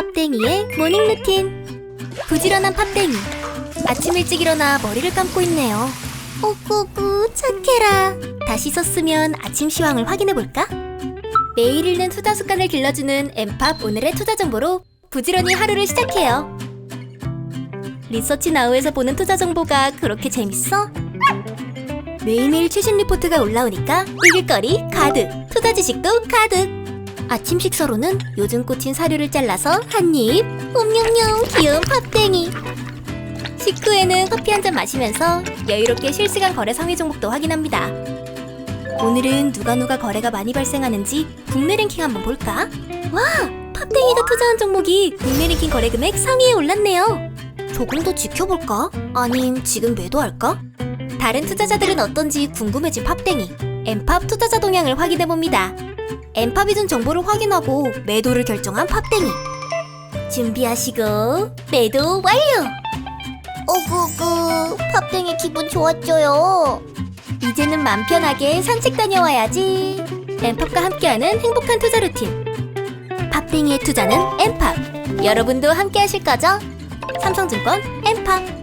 팝땡이의 모닝 루틴. 부지런한 팝땡이. 아침 일찍 일어나 머리를 감고 있네요. 오구구 착해라. 다시 썼으면 아침 시황을 확인해 볼까? 매일 읽는 투자 습관을 길러주는 엠팝 오늘의 투자 정보로 부지런히 하루를 시작해요. 리서치 나우에서 보는 투자 정보가 그렇게 재밌어? 매일매일 최신 리포트가 올라오니까 읽을 거리 가득, 투자 지식도 가득. 아침 식사로는 요즘 꽂힌 사료를 잘라서 한 입, 옴뇸뇸 귀여운 팝땡이. 식후에는 커피 한 잔 마시면서 여유롭게 실시간 거래 상위 종목도 확인합니다. 오늘은 누가 누가 거래가 많이 발생하는지 국내 랭킹 한번 볼까? 와! 팝땡이가 투자한 종목이 국내 랭킹 거래 금액 상위에 올랐네요. 조금 더 지켜볼까? 아님 지금 매도할까? 다른 투자자들은 어떤지 궁금해진 팝땡이 엠팝 투자자 동향을 확인해봅니다. 준 정보를 확인하고 매도를 결정한 팝땡이. 준비하시고 매도 완료! 오구구 팝땡이 기분 좋았죠요. 이제는 맘 편하게 산책 다녀와야지. 엠팝과 함께하는 행복한 투자 루틴. 팝땡이의 투자는 엠팝. 여러분도 함께 하실 거죠? 삼성증권 엠팝